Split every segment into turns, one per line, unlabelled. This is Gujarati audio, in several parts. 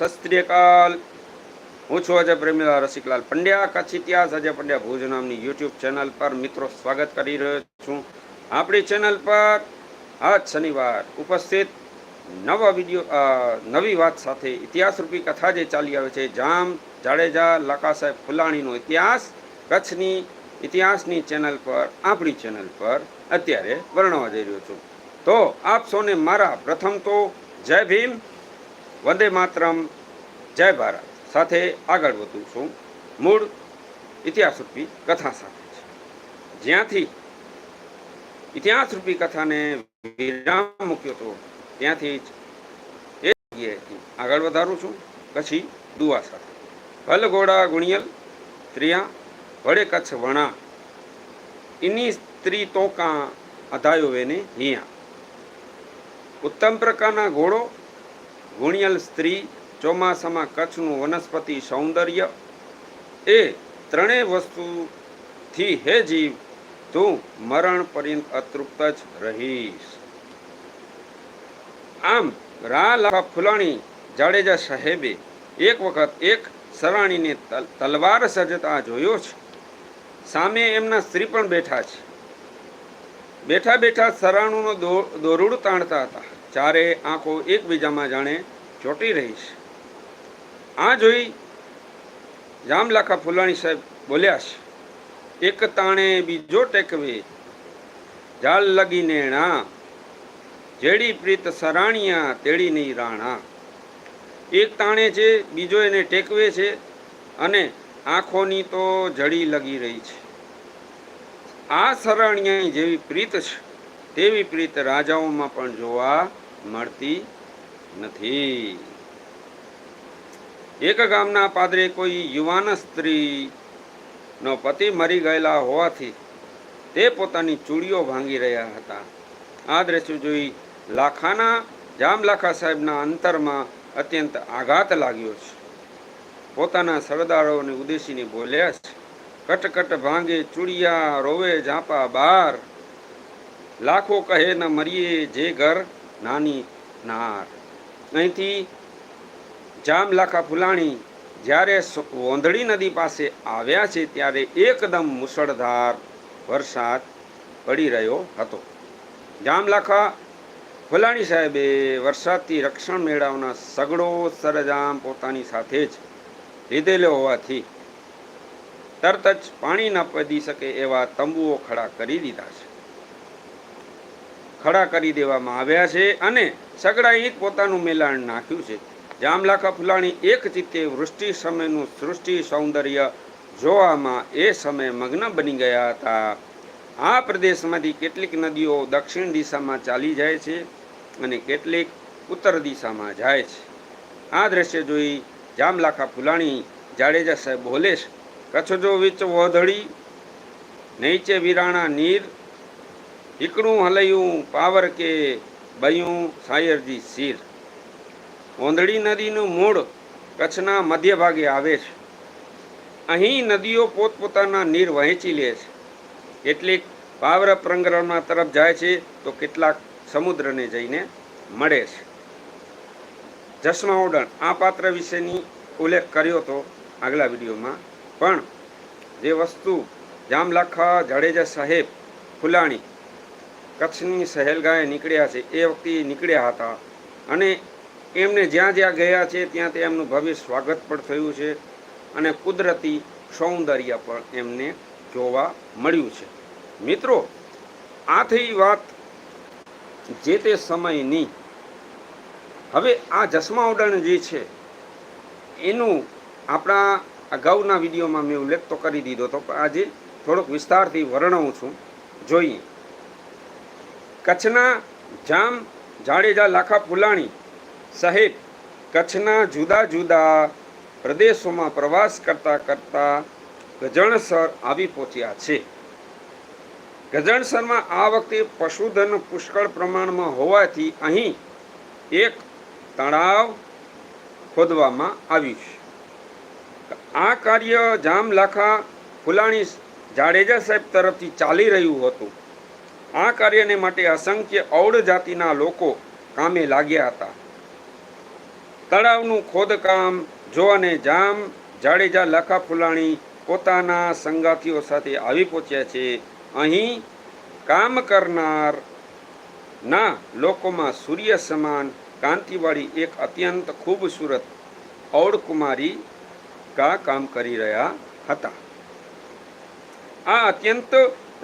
સત શ્રી અકાલ હું છું અજય પ્રેમીલાલ રસિકલાલ પંડ્યા. કચ્છ ઇતિહાસ, અજય પંડ્યા ભુજ નામની યુટ્યુબ ચેનલ પર મિત્રો સ્વાગત કરી રહ્યો છું. આપણી ચેનલ પર આજ શનિવાર ઉપસ્થિત નવા વીડિયો નવી વાત સાથે ઇતિહાસરૂપી કથા જે ચાલી આવે છે, જામ જાડેજા, લકા સાહેબ ફુલાણીનો ઇતિહાસ, કચ્છની ઇતિહાસની ચેનલ પર, આપણી ચેનલ પર અત્યારે વર્ણવા જઈ રહ્યો છું. તો આપ સૌને મારા પ્રથમ તો જય ભીમ વંદે માતરમ. જય ભારત. સાથે આગળ વધું છું. મૂળ ઇતિહાસરૂપી કથા સાથે છે. જ્યાંથી ઇતિહાસરૂપી કથાને વિરામ મૂક્યો હતો ત્યાંથી જ એ જગ્યાએથી આગળ વધારું છું. પછી દુઆ સાથે. ભલ ઘોડા ગુણિયલ, ત્રિયા, વડે કચ્છ વણા. ઇની સ્ત્રી તો કાં અધાયો વેને હિયા. ઉત્તમ પ્રકારના ઘોડો ગુણિયલ સ્ત્રી ચોમાસામાં કચ્છનું વનસ્પતિ સૌંદર્ય. એ ત્રણેય વસ્તુથી હે જીવ, તું મરણ પર્યંત અતૃપ્ત જ રહીશ. આમ રા લાફા ફુલાણી જાડેજા સાહેબે એક વખત એક સરાણીને તલવાર સજતા જોયો છે. સામે એમના સ્ત્રી પણ બેઠા છે. બેઠા બેઠા સરાણુનો દોરડું તાણતા હતા. ચારે આંખો એકબીજામાં જાણે ચોંટી રહી છે. આ જોઈ જામલાખા ફુલાણી સાહેબ બોલ્યા છે, એક તાણે બીજો ટેકવે જાળ લગીને નેણા જેડી પ્રીત સરાણિયા તેડી નહીં રાણા. એક તાણે છે, બીજો એને ટેકવે છે અને આંખોની તો જડી લગી રહી છે. આ સરાણિયા જેવી પ્રીત છે, તેવી પ્રીત રાજાઓમાં પણ જોવા મળતી નથી. એક ગામના પાદરે કોઈ યુવાન સ્ત્રી નો પતિ મરી ગયેલા હોવાથી તે પોતાની ચૂડીઓ ભાંગી રહ્યા હતા. આ દ્રશ્ય જોઈ લાખાના, જામલાખા સાહેબના અંતરમાં અત્યંત આઘાત લાગ્યો છે. પોતાના સરદારોને ઉદ્દેશીને બોલ્યા છે, કટકટ ભાંગે, ચૂડિયા, રોવે, ઝાંપા, બાર. લાખો કહે ન મરીએ જે ઘર નાની નાર. અહીંથી જામલાખા ફુલાણી જ્યારે વોંધળી નદી પાસે આવ્યા છે ત્યારે એકદમ મુસળધાર વરસાદ પડી રહ્યો હતો. જામલાખા ફુલાણી સાહેબે વરસાદથી રક્ષણ મેળવના સગડો સરજામ પોતાની સાથે જ લીધેલો હોવાથી તરત જ પાણી ન પડી શકે એવા તંબુઓ ખડા કરી દીધા છે. ખડા કરી દેવામાં આવ્યા છે અને સગડાએ જ પોતાનું મેલાણ નાખ્યું છે. જામલાખા ફુલાણી એક ચિત્તે વૃષ્ટિ સમયનું સૃષ્ટિ સૌંદર્ય જોવામાં એ સમયે મગ્ન બની ગયા હતા. આ પ્રદેશમાંથી કેટલીક નદીઓ દક્ષિણ દિશામાં ચાલી જાય છે અને કેટલીક ઉત્તર દિશામાં જાય છે. આ દ્રશ્ય જોઈ જામલાખા ફુલાણી જાડેજા સાહેબ બોલે છે, કચ્છ જો વિચ વોધડી નૈચે વિરાણા નીર ઈકણું હલયું, પાવર કે બયું, સાયરજી શીર. ઓંધળી નદીનું મૂળ કચ્છના મધ્ય ભાગે આવે છે. અહીં નદીઓ પોતપોતાના નીર વહેંચી લે છે. કેટલીક પાવર પ્રંગરણમાં તરફ જાય છે તો કેટલાક સમુદ્રને જઈને મળે છે. જસમા ઓડણ, આ પાત્ર વિશેની ઉલ્લેખ કર્યો હતો આગલા વિડીયોમાં પણ જે વસ્તુ જામલાખા, જાડેજા સાહેબ, ફુલાણી કચ્છની સહેલગાએ નીકળ્યા છે. એ વખતે નીકળ્યા હતા. અને એમને જ્યાં જ્યાં ગયા છે, ત્યાં ત્યાં એમનું ભવ્ય સ્વાગત પણ થયું છે અને કુદરતી સૌંદર્ય પણ એમને જોવા મળ્યું છે. મિત્રો આ થઈ વાત જે તે સમયની. હવે આ જસમા ઉડાણ જે છે, એનું આપણા અગાઉના વિડીયોમાં મેં ઉલ્લેખ તો કરી દીધો હતો, પણ આજે થોડોક વિસ્તારથી વર્ણવું છું. જોઈએ. કચ્છના જામ જાડેજા લાખા ફુલાણી સહિત કચ્છના જુદા જુદા પ્રદેશોમાં પ્રવાસ કરતા કરતા ગજણસર આવી પહોંચ્યા છે. ગજણસરમાં આ વખતે પશુધન પુષ્કળ પ્રમાણમાં હોવાથી અહીં એક તળાવ ખોદવામાં આવ્યું છે. આ કાર્ય જામ લાખા ફુલાણી જાડેજા સાહેબ તરફથી ચાલી રહ્યું હતું. આ કાર્યને માટે અસંખ્ય ઔડ જાતિના લોકો કામે લાગ્યા હતા. તળાવનું ખોદકામ જોવાને જામ, જાડેજા લાખા ફુલાણી પોતાના સંગાથીઓ સાથે આવી પહોંચ્યા છે. અહીં કામ કરનાર ના લોકોમાં સૂર્ય સમાન કાંતિવાળી એક અત્યંત ખૂબસૂરત ઔડકુમારી કા કામ કરી રહ્યા હતા. આ અત્યંત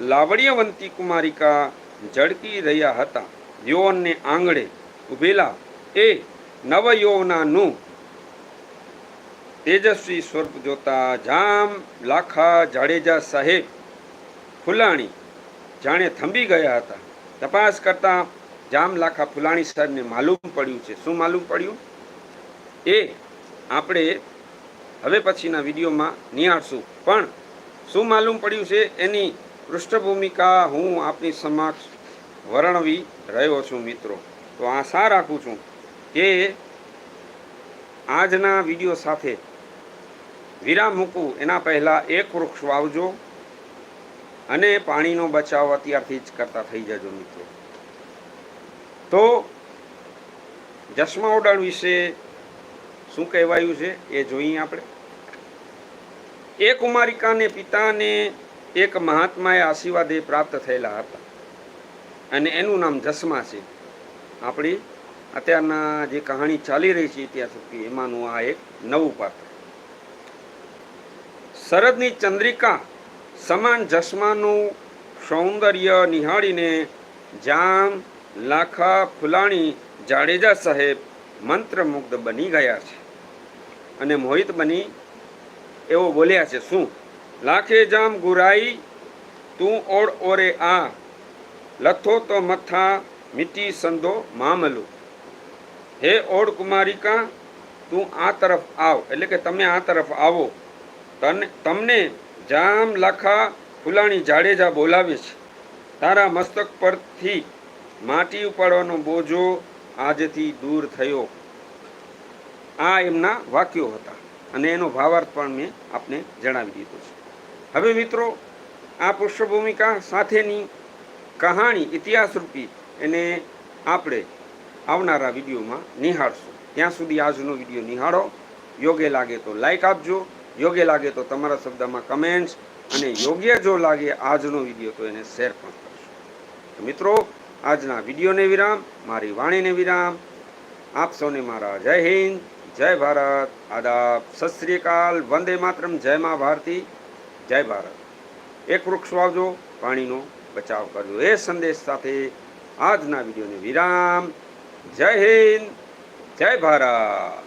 લાવણ્યવંતી કુમારિકા ઝળકી રહ્યા હતા. યૌવનને આંગળે ઉભેલા એ નવયૌવનાનું તેજસ્વી સ્વરૂપ જોતા જામ લાખા જાડેજા સાહેબ ફુલાણી જાણે થંભી ગયા હતા. તપાસ કરતા જામ લાખા ફુલાણી સાહેબને માલુમ પડ્યું છે. શું માલુમ પડ્યું? એ આપણે હવે પછીના વિડીયોમાં નિહાળશું. પણ શું માલુમ પડ્યું છે? એની પૃષ્ઠભૂમિકા હું આપની સમક્ષ વર્ણવી રહ્યો છું મિત્રો. તો આશા રાખું છું કે આજના વીડિયો સાથે વિરામ મૂકું. એના પહેલાં એક વૃક્ષ વાવજો અને પાણીનો બચાવ અત્યારથી જ કરતા થઈ જજો મિત્રો. તો જસમા ઉડાણ વિશે શું કહેવાયું છે એ જોઈએ આપણે. એ કુમારિકાને પિતાને એક મહાત્માએ એ પ્રાપ્ત થયેલા હતા. અને એનું નામ જસમા છે. આપણી અત્યારના જે કહાણી ચાલી રહી છે ત્યાં સુધી એમાંનું આ એક નવું પાત્ર. શરદની ચંદ્રિકા સમાન જસમાનું સૌંદર્ય નિહાળીને જામ લાખા ફુલાણી જાડેજા સાહેબ મંત્રમુગ્ધ બની ગયા છે. અને મોહિત બની એવો બોલ્યા છે, શું લાખે જામ ગુરાઈ, તું ઓળ ઓરે આ. લથો તો મથા, મીટી સંદો મામલું. હે ઓડ કુમારિકા, તું આ તરફ આવ. એટલે કે તમે આ તરફ આવો. તને, તમને જામ લાખા ફુલાણી જાડેજા બોલાવે છે. તારા મસ્તક પરથી માટી ઉપાડવાનો બોજો આજથી દૂર થયો. આ એમના વાક્યો હતા. અને એનો ભાવાર્થ પણ મેં આપને જણાવી દીધો છે. હવે મિત્રો, આ પૃષ્ઠભૂમિકા સાથેની કહાણી ઇતિહાસરૂપી એને આપણે આવનારા વિડીયોમાં નિહાળશું. ત્યાં સુધી આજનો વીડિયો નિહાળો. યોગ્ય લાગે તો લાઇક આપજો. યોગ્ય લાગે તો તમારા શબ્દમાં કમેન્ટ્સ અને યોગ્ય જો લાગે આજનો વીડિયો તો એને શેર પણ કરશો મિત્રો, આજના વિડીયોને વિરામ. મારી વાણીને વિરામ. આપ સૌને મારા જય હિન્દ, જય ભારત. આદાબ. સત શ્રી અકાલ. વંદે માતરમ. જય મા ભારતી. જય ભારત. એક વૃક્ષ વાવજો, પાણીનો બચાવ કરજો. એ સંદેશ સાથે આજના વિડીયોને વિરામ. જય હિન્દ, જય ભારત.